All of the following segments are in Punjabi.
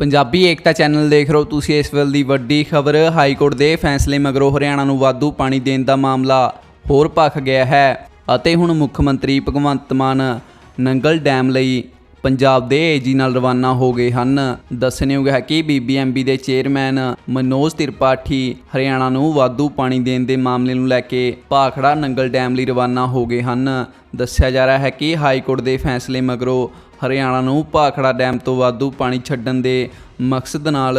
ਪੰਜਾਬੀ ਏਕਤਾ ਚੈਨਲ ਦੇਖ ਰਹੇ ਹੋ ਤੁਸੀਂ ਇਸ ਵੇਲੇ ਦੀ ਵੱਡੀ ਖਬਰ। ਹਾਈ ਕੋਰਟ ਦੇ ਫੈਸਲੇ ਮਗਰੋਂ ਹਰਿਆਣਾ ਨੂੰ ਵਾਧੂ ਪਾਣੀ ਦੇਣ ਦਾ ਮਾਮਲਾ ਹੋਰ ਭਖ ਗਿਆ ਹੈ ਅਤੇ ਹੁਣ ਮੁੱਖ ਮੰਤਰੀ ਭਗਵੰਤ ਮਾਨ ਨੰਗਲ ਡੈਮ ਲਈ ਪੰਜਾਬ ਦੇ ਏਜੀ ਨਾਲ ਰਵਾਨਾ ਹੋ ਗਏ ਹਨ। ਦੱਸਣਯੋਗ ਹੈ ਕਿ ਬੀਬੀਐਮਬੀ ਦੇ ਚੇਅਰਮੈਨ ਮਨੋਜ ਤ੍ਰਿਪਾਠੀ ਹਰਿਆਣਾ ਨੂੰ ਵਾਧੂ ਪਾਣੀ ਦੇਣ ਦੇ ਮਾਮਲੇ ਨੂੰ ਲੈ ਕੇ ਭਾਖੜਾ ਨੰਗਲ ਡੈਮ ਲਈ ਰਵਾਨਾ ਹੋ ਗਏ ਹਨ। ਦੱਸਿਆ ਜਾ ਰਿਹਾ ਹੈ ਕਿ ਹਾਈ ਕੋਰਟ ਦੇ ਫੈਸਲੇ ਮਗਰੋਂ ਹਰਿਆਣਾ ਨੂੰ ਭਾਖੜਾ ਡੈਮ ਤੋਂ ਵਾਧੂ ਪਾਣੀ ਛੱਡਣ ਦੇ ਮਕਸਦ ਨਾਲ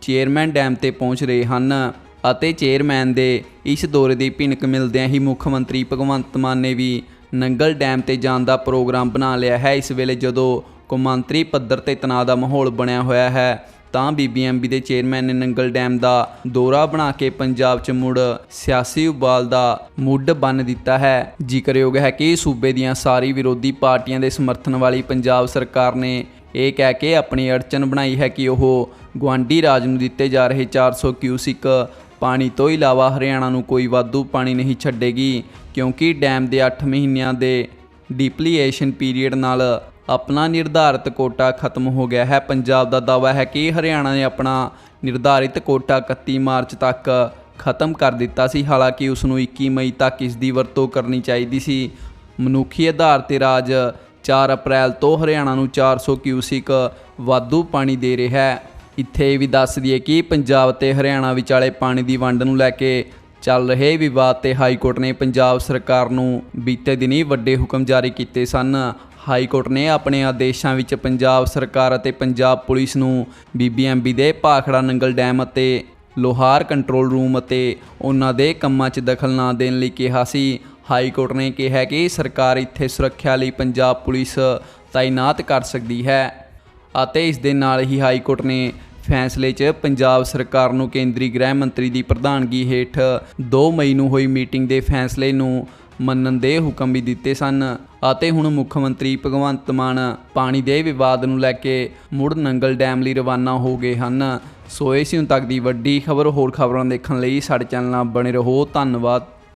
ਚੇਅਰਮੈਨ ਡੈਮ ਤੇ ਪਹੁੰਚ ਰਹੇ ਹਨ ਅਤੇ ਚੇਅਰਮੈਨ ਦੇ ਇਸ ਦੌਰੇ ਦੀ ਭਿਣਕ ਮਿਲਦਿਆਂ ਹੀ ਮੁੱਖ ਮੰਤਰੀ ਭਗਵੰਤ ਮਾਨ ਨੇ ਵੀ ਨੰਗਲ ਡੈਮ ਤੇ ਜਾਣ ਦਾ ਪ੍ਰੋਗਰਾਮ ਬਣਾ ਲਿਆ ਹੈ। ਇਸ ਵੇਲੇ ਜਦੋਂ ਕੌਮਾਂਤਰੀ ਪੱਧਰ ਤੇ ਤਣਾਅ ਦਾ ਮਾਹੌਲ ਬਣਿਆ ਹੋਇਆ ਹੈ, ਤਾਂ ਬੀਬੀਐਮਬੀ ਦੇ ਚੇਅਰਮੈਨ ਨੇ ਨੰਗਲ ਡੈਮ ਦਾ ਦੌਰਾ ਬਣਾ ਕੇ ਪੰਜਾਬ 'ਚ ਮੁੜ ਸਿਆਸੀ ਉਬਾਲ ਦਾ ਮੁੱਢ ਬੰਨ ਦਿੱਤਾ ਹੈ। ਜ਼ਿਕਰਯੋਗ ਹੈ ਕਿ ਸੂਬੇ ਦੀਆਂ ਸਾਰੀ ਵਿਰੋਧੀ ਪਾਰਟੀਆਂ ਦੇ ਸਮਰਥਨ ਵਾਲੀ ਪੰਜਾਬ ਸਰਕਾਰ ਨੇ ਇਹ ਕਹਿ ਕੇ ਆਪਣੀ ਅੜਚਨ ਬਣਾਈ ਹੈ ਕਿ ਉਹ ਗਵਾਂਡੀ ਰਾਜ ਨੂੰ ਦਿੱਤੇ ਜਾ ਰਹੇ 400 ਕਿਊਸਿਕ ਪਾਣੀ ਤੋਂ ਇਲਾਵਾ ਹਰਿਆਣਾ ਨੂੰ ਕੋਈ ਵਾਧੂ ਪਾਣੀ ਨਹੀਂ ਛੱਡੇਗੀ, ਕਿਉਂਕਿ ਡੈਮ ਦੇ 8 ਮਹੀਨਿਆਂ ਦੇ ਡਿਪਲੀਏਸ਼ਨ ਪੀਰੀਅਡ ਨਾਲ ਆਪਣਾ ਨਿਰਧਾਰਿਤ ਕੋਟਾ ਖਤਮ ਹੋ ਗਿਆ ਹੈ। ਪੰਜਾਬ ਦਾ ਦਾਅਵਾ ਹੈ ਕਿ ਹਰਿਆਣਾ ਨੇ ਆਪਣਾ ਨਿਰਧਾਰਿਤ ਕੋਟਾ 31 ਮਾਰਚ ਤੱਕ ਖਤਮ ਕਰ ਦਿੱਤਾ ਸੀ। ਹਾਲਾਂਕਿ ਉਸ ਨੂੰ 21 ਮਈ ਤੱਕ ਇਸ ਦੀ ਵਰਤੋਂ ਕਰਨੀ ਚਾਹੀਦੀ ਸੀ। ਮਨੁੱਖੀ ਆਧਾਰ ਤੇ ਰਾਜ 4 ਅਪ੍ਰੈਲ ਤੋਂ ਹਰਿਆਣਾ ਨੂੰ 400 ਕਿਊਸਿਕ ਵਾਧੂ ਪਾਣੀ ਦੇ ਰਿਹਾ ਹੈ। ਇੱਥੇ ਇਹ ਵੀ ਦੱਸ ਦਈਏ ਕਿ ਪੰਜਾਬ ਤੇ ਹਰਿਆਣਾ ਵਿਚਾਲੇ ਪਾਣੀ ਦੀ ਵੰਡ ਨੂੰ ਲੈ ਕੇ ਚੱਲ ਰਹੇ ਵਿਵਾਦ ਤੇ ਹਾਈ ਕੋਰਟ ਨੇ ਪੰਜਾਬ ਸਰਕਾਰ ਨੂੰ ਬੀਤੇ ਦਿਨੀ ਵੱਡੇ ਹੁਕਮ ਜਾਰੀ ਕੀਤੇ ਸਨ। ਹਾਈ ਕੋਰਟ ਨੇ ਆਪਣੇ ਆਦੇਸ਼ਾਂ ਵਿੱਚ ਪੰਜਾਬ ਸਰਕਾਰ ਅਤੇ ਪੰਜਾਬ ਪੁਲਿਸ ਨੂੰ ਬੀਬੀਐਮਬੀ ਦੇ ਭਾਖੜਾ ਨੰਗਲ ਡੈਮ ਅਤੇ ਲੋਹਾਰ ਕੰਟਰੋਲ ਰੂਮ ਅਤੇ ਉਹਨਾਂ ਦੇ ਕੰਮਾਂ 'ਚ ਦਖਲ ਨਾ ਦੇਣ ਲਈ ਕਿਹਾ ਸੀ। ਹਾਈ ਕੋਰਟ ਨੇ ਕਿਹਾ ਕਿ ਸਰਕਾਰ ਇੱਥੇ ਸੁਰੱਖਿਆ ਲਈ ਪੰਜਾਬ ਪੁਲਿਸ ਤਾਇਨਾਤ ਕਰ ਸਕਦੀ ਹੈ ਅਤੇ ਇਸ ਦੇ ਨਾਲ ਹੀ ਹਾਈ ਕੋਰਟ ਨੇ ਫੈਸਲੇ 'ਚ ਪੰਜਾਬ ਸਰਕਾਰ ਨੂੰ ਕੇਂਦਰੀ ਗ੍ਰਹਿ ਮੰਤਰੀ ਦੀ ਪ੍ਰਧਾਨਗੀ ਹੇਠ 2 ਮਈ ਨੂੰ ਹੋਈ ਮੀਟਿੰਗ ਦੇ ਫੈਸਲੇ ਨੂੰ ਮੰਨਣ ਦੇ ਹੁਕਮ ਵੀ ਦਿੱਤੇ ਸਨ ਅਤੇ ਹੁਣ ਮੁੱਖ ਮੰਤਰੀ ਭਗਵੰਤ ਮਾਨ ਪਾਣੀ ਦੇ ਵਿਵਾਦ ਨੂੰ ਲੈ ਕੇ ਮੁੜ ਨੰਗਲ ਡੈਮ ਲਈ ਰਵਾਨਾ ਹੋ ਗਏ ਹਨ। ਸੋ ਇਹ ਸੀ ਹੁਣ ਤੱਕ ਦੀ ਵੱਡੀ ਖਬਰ। ਹੋਰ ਖਬਰਾਂ ਦੇਖਣ ਲਈ ਸਾਡੇ ਚੈਨਲ ਨਾਲ ਬਣੇ ਰਹੋ। ਧੰਨਵਾਦ।